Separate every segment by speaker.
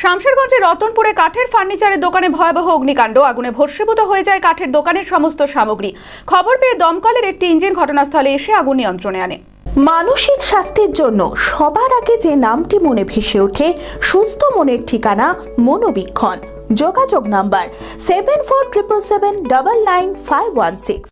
Speaker 1: শামশেরগঞ্জের রতনপুরে কাঠের ফার্নিচারের দোকানে ভয়াবহ অগ্নিকাণ্ড। আগুনে ভস্মীভূত হয়ে যায় কাঠের দোকানের সমস্ত সামগ্রী। খবর পেয়ে দমকলের একটি ইঞ্জিন ঘটনাস্থলে এসে আগুন নিয়ন্ত্রণে আনে।
Speaker 2: মানসিক স্বাস্থ্যের জন্য সবার আগে যে নামটি মনে ভেসে ওঠে, সুস্থ মনের ঠিকানা মনোবীক্ষণ। যোগাযোগ number seven four triple seven double nine five one six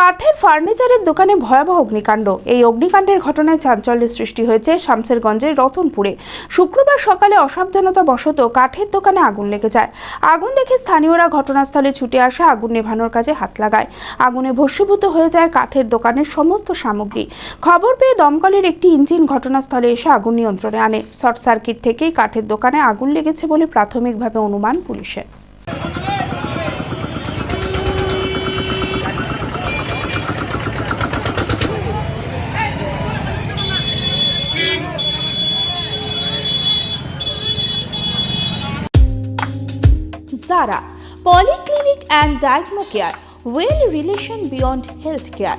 Speaker 2: কাঠের ফার্নিচারের দোকানে ভয়াবহ অগ্নিকাণ্ড। এই অগ্নিকাণ্ডের ঘটনায় চাঞ্চল্যের সৃষ্টি হয়েছে শামসেরগঞ্জের রতনপুরে। শুক্রবার সকালে অসাবধানতা বশত কাঠের দোকানে আগুন লেগে যায়। আগুন দেখে স্থানীয়রা ঘটনাস্থলে ছুটে আসে, আগুন নেভানোর কাজে হাত লাগায়। আগুনে ভস্মীভূত হয়ে যায় কাঠের দোকানের সমস্ত সামগ্রী। খবর পেয়ে দমকলের একটি ইঞ্জিন ঘটনাস্থলে এসে আগুন নিয়ন্ত্রণে আনে। শর্ট সার্কিট থেকেই কাঠের দোকানে আগুন লেগেছে বলে প্রাথমিকভাবে অনুমান পুলিশের। Zara. Polyclinic and Diagno Care, well relation beyond healthcare.